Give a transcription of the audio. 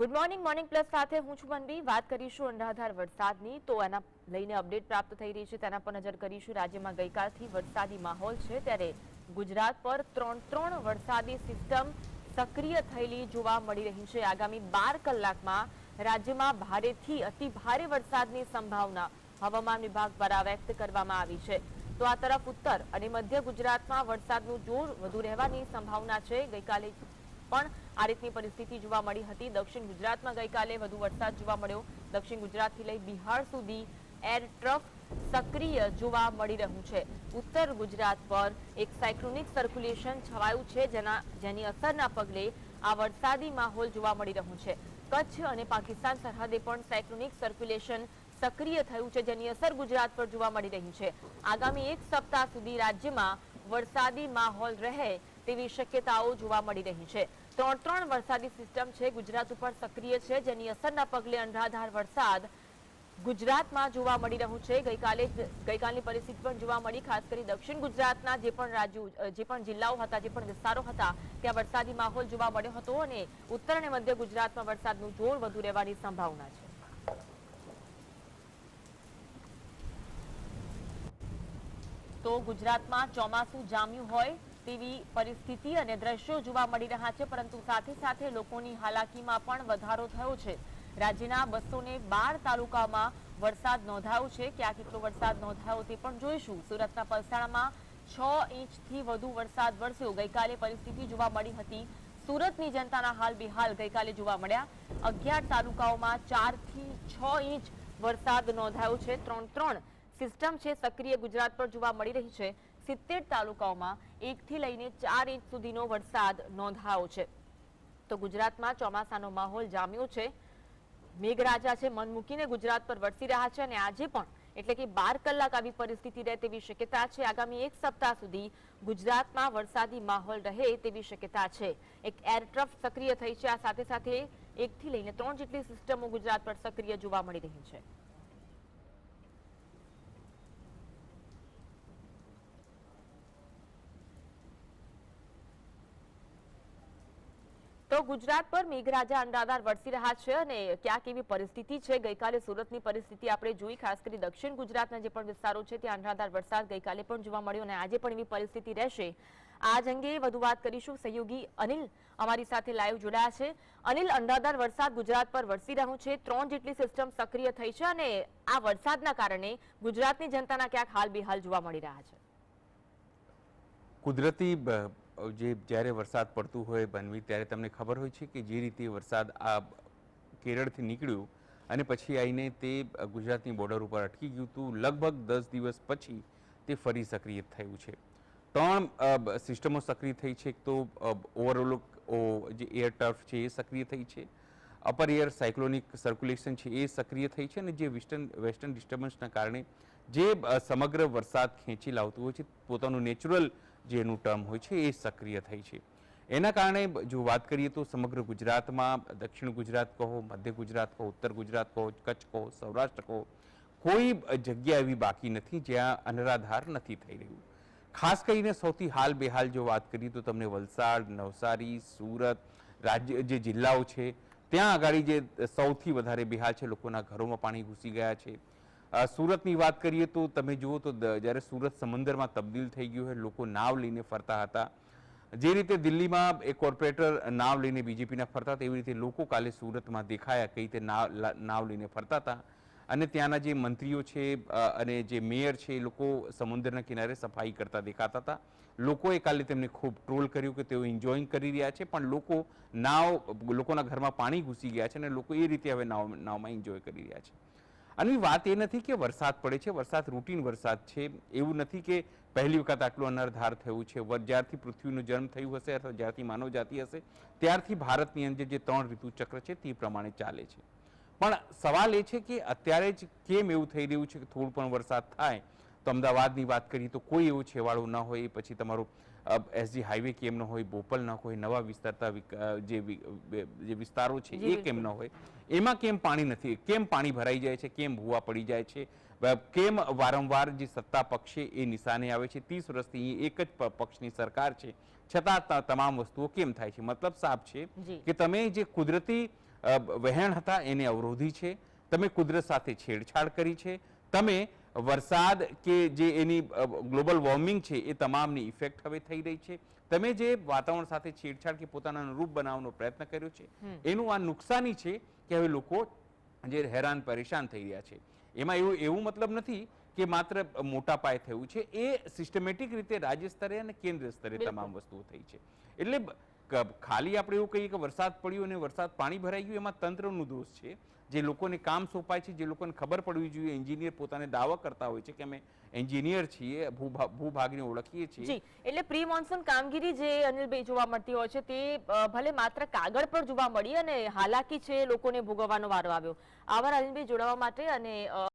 Good morning morning plus સાથે હું છું મનબી વાત કરીશું અનરાધાર વરસાદની. તો એના લઈને અપડેટ પ્રાપ્ત થઈ રહી છે. તેના પર નજર કરીશું. રાજ્યમાં ગઈકાલથી વરસાદી માહોલ છે. ત્યારે ગુજરાત પર ત્રણ ત્રણ વરસાદી સિસ્ટમ સક્રિય થયેલી જોવા મળી રહી છે. આગામી બાર કલાકમાં રાજ્યમાં ભારેથી અતિ ભારે વરસાદની સંભાવના હવામાન વિભાગ દ્વારા વ્યક્ત કરવામાં આવી છે. તો આ તરફ ઉત્તર અને મધ્ય ગુજરાતમાં વરસાદનું જોર વધુ રહેવાની સંભાવના છે. ગઈકાલે પણ આ રીતની પરિસ્થિતિ જોવા મળી હતી. દક્ષિણ ગુજરાતમાં ગઈકાલે વધુ વરસાદ જોવા મળ્યો. દક્ષિણ ગુજરાતથી લઈ બિહાર સુધી એર ટ્રફ સક્રિય જોવા મળી રહ્યું છે. ઉત્તર ગુજરાત પર એક સાયક્લોનિક સર્ક્યુલેશન છવાયું છે, જેના, જેની અસરના પગલે આ વરસાદી માહોલ જોવા મળી રહ્યું છે. કચ્છ અને પાકિસ્તાન સરહદે પણ સાયક્લોનિક સર્ક્યુલેશન સક્રિય થયું છે, જેની અસર ગુજરાત પર જોવા મળી રહી છે. આગામી એક સપ્તાહ સુધી રાજ્યમાં વરસાદી માહોલ રહે તેવી શક્યતાઓ જોવા મળી રહી છે. ત્રણ ત્રણ વરસાદી સિસ્ટમ છે. ગુજરાત ઉપર સક્રિય છે. જેની અસરના પગલે અનરાધાર વરસાદ ગુજરાતમાં જોવા મળી રહ્યું છે. ગઈકાલે ગઈકાલની પરિસ્થિતિ પણ જોવા મળી, ખાસ કરી દક્ષિણ ગુજરાતના જે પણ રાજ્યો જે પણ જિલ્લાઓ હતા, જે પણ વિસ્તારો હતા, ત્યાં વરસાદી માહોલ જોવા મળ્યો હતો અને ઉત્તર અને મધ્ય ગુજરાતમાં વરસાદનું જોર વધુ રહેવાની સંભાવના છે. તો ગુજરાતમાં ચોમાસું જામ્યું હોય તેવી પરિસ્થિતિ અને દ્રશ્યો જોવા મળી રહ્યા છે, પરંતુ સાથે સાથે લોકોની હાલાકીમાં પણ વધારો થયો છે. રાજ્યના બસો બાર તાલુકામાં વરસાદ નોંધાયો છે. ક્યાં કેટલો વરસાદ નોંધાયો તે પણ જોઈશું. સુરતના પલસાણામાં છ ઇંચથી વધુ વરસાદ વરસ્યો. ગઈકાલે પરિસ્થિતિ જોવા મળી હતી. સુરતની જનતાના હાલ બેહાલ ગઈકાલે જોવા મળ્યા. અગિયાર તાલુકાઓમાં ચારથી છ ઇંચ વરસાદ નોંધાયો છે. ત્રણ ત્રણ સિસ્ટમ છે સક્રિય ગુજરાત પર જોવા મળી રહી છે. સિત્તેર તાલુકાઓમાં એકથી લઈને ચાર ઇંચ સુધીનો વરસાદ નોંધાયો છે. તો ગુજરાતમાં ચોમાસાનો માહોલ જામ્યો છે. મેઘરાજા છે, મન મૂકીને ગુજરાત પર વરસી રહ્યા છે અને આજે પણ એટલે કે બાર કલાક આવી પરિસ્થિતિ રહે તેવી શક્યતા છે. આગામી એક સપ્તાહ સુધી ગુજરાતમાં વરસાદી માહોલ રહે તેવી શક્યતા છે. એક એર સક્રિય થઈ છે. આ સાથે સાથે એકથી લઈને ત્રણ જેટલી સિસ્ટમો ગુજરાત પર સક્રિય જોવા મળી રહી છે. તો ગુજરાત પર મેઘરાજા અંડાધાર વરસી રહ્યા છે અને ક્યાંક એવી પરિસ્થિતિ છે? ગઈકાલે સુરતની પરિસ્થિતિ આપણે જોઈ, ખાસ કરી દક્ષિણ ગુજરાતના જે પણ વિસ્તારો છે, ત્યાં અંડાધાર વરસાદ ગઈકાલે પણ જોવા મળ્યો અને આજે પણ એવી પરિસ્થિતિ રહેશે. આજ અંગે વધુ વાત કરીશું સહયોગી અનિલ અમારી સાથે લાઈવ જોડાયા છે. અનિલ અંડાધાર વરસાદ ગુજરાત પર વરસી રહ્યું છે. ત્રણ જેટલી સિસ્ટમ સક્રિય થઈ છે અને આ વરસાદના કારણે ગુજરાતની જનતાના ક્યાંક હાલ બેહાલ જોવા મળી રહ્યા છે. કુદરતી જે જ્યારે વરસાદ પડતું હોય બનવી, ત્યારે તમને ખબર હોય છે કે જે રીતે વરસાદ આ કેરળથી નીકળ્યું અને પછી આવીને તે ગુજરાતની બોર્ડર ઉપર અટકી ગયું હતું. લગભગ દસ દિવસ પછી તે ફરી સક્રિય થયું છે. ત્રણ સિસ્ટમો સક્રિય થઈ છે. એક તો ઓવરઓલ જે એર ટર્ફ છે એ સક્રિય થઈ છે. અપર એર સાયક્લોનિક સર્ક્યુલેશન છે એ સક્રિય થઈ છે અને જે વેસ્ટર્ન વેસ્ટર્ન ડિસ્ટર્બન્સના કારણે જે સમગ્ર વરસાદ ખેંચી લાવતું હોય છે, પોતાનું નેચરલ જે એનું ટર્મ હોય છે, એ સક્રિય થઈ છે. એના કારણે જો વાત કરીએ તો સમગ્ર ગુજરાતમાં, દક્ષિણ ગુજરાત કહો, મધ્ય ગુજરાત કહો, ઉત્તર ગુજરાત કહો, કચ્છ કહો, સૌરાષ્ટ્ર કહો, કોઈ જગ્યા એવી બાકી નથી જ્યાં અનરાધાર નથી થઈ રહ્યું. ખાસ કરીને સૌથી હાલ બેહાલ જો વાત કરીએ તો તમને વલસાડ, નવસારી, સુરત, રાજ્ય, જે જિલ્લાઓ છે, ત્યાં આગળ જે સૌથી વધારે બેહાલ છે, લોકોના ઘરોમાં પાણી ઘૂસી ગયા છે. સુરતની વાત કરીએ તો તમે જુઓ તો જ્યારે સુરત સમંદરમાં તબદીલ થઈ ગયું હોય, લોકો નાવ લઈને ફરતા હતા. જે રીતે દિલ્હીમાં એક કોર્પોરેટર નાવ લઈને બીજેપીના ફરતા હતા, એવી રીતે લોકો કાલે સુરતમાં દેખાયા, કઈ રીતે નાવ નાવ લઈને ફરતા હતા. અને ત્યાંના જે મંત્રીઓ છે અને જે મેયર છે, એ લોકો સમુદ્રના કિનારે સફાઈ કરતા દેખાતા હતા. લોકોએ કાલે તેમને ખૂબ ટ્રોલ કર્યું કે તેઓ એન્જોયિંગ કરી રહ્યા છે, પણ લોકો નાવ, લોકોના ઘરમાં પાણી ઘૂસી ગયા છે અને લોકો એ રીતે હવે નાવ નાવમાં એન્જોય કરી રહ્યા છે. અને વાત એ નથી કે વરસાદ પડે છે, વરસાદ રૂટીન વરસાદ છે. એવું નથી કે પહેલી વખત આટલું અનર્ધાર થયું છે. જ્યારથી પૃથ્વીનો જન્મ થયું હશે અથવા જ્યારથી માનવ જાતિ હશે, ત્યારથી ભારતની અંદર જે ત્રણ ઋતુચક્ર છે તે પ્રમાણે ચાલે છે. પણ સવાલ એ છે કે અત્યારે જ કેમ એવું થઈ રહ્યું છે કે થોડું પણ વરસાદ થાય? તો અમદાવાદની વાત કરીએ તો કોઈ એવો છેવાડો ન હોય, એ પછી તમારો એસજી હાઈવે કેમ ન હોય બોપલ ન હોય નવા વિસ્તારતા જે વિસ્તારો છે એ કેમ ન હોય? એમાં કેમ પાણી નથી? કેમ પાણી ભરાઈ જાય છે? કેમ ભૂવા પડી જાય છે? કેમ વારંવાર જે સત્તા પક્ષ છે એ નિશાને આવે છે? ત્રીસ વર્ષથી એક જ પક્ષની સરકાર છે. છતાં તમામ વસ્તુઓ કેમ થાય છે? મતલબ સાફ છે કે તમે જે કુદરતી વહેણ હતા એને અવરોધી છે. તમે કુદરત સાથે છેડછાડ કરી છે. તમે વરસાદ કે જે એની ગ્લોબલ વોર્મિંગ છે એ તમામની ઇફેક્ટ હવે થઈ રહી છે. તમે જે વાતાવરણ સાથે છેડછાડ કે પોતાના અનુરૂપ બનાવવાનો પ્રયત્ન કર્યો છે એનું આ નુકસાની છે કે હવે લોકો જે હેરાન પરેશાન થઈ રહ્યા છે. એમાં એવું એવું મતલબ નથી કે માત્ર મોટા પાયે થયું છે. એ સિસ્ટમેટિક રીતે રાજ્ય સ્તરે અને કેન્દ્ર સ્તરે તમામ વસ્તુઓ થઈ છે. એટલે ખાલી આપણે એવું કહીએ કે વરસાદ પડ્યો અને વરસાદ પાણી ભરાઈ ગયું, એમાં તંત્રનો દોષ છે. જે લોકોને કામ સોંપાય છે, જે લોકોને ખબર પડવી જોઈએ, એન્જિનિયર પોતાને દાવા કરતા હોય છે કે અમે એન્જિનિયર છીએ ભૂભા- ભૂભાગને ઓળખીએ છીએ. એટલે પ્રી મોન્સૂન કામગીરી જે અનિલભાઈ જોવા મળતી હોય છે, તે ભલે માત્ર કાગળ પર જોવા મળી અને હાલાકી છે લોકોને ભોગવવાનો વારો આવ્યો. આવા અનિલભાઈ, જોડાવા માટે અને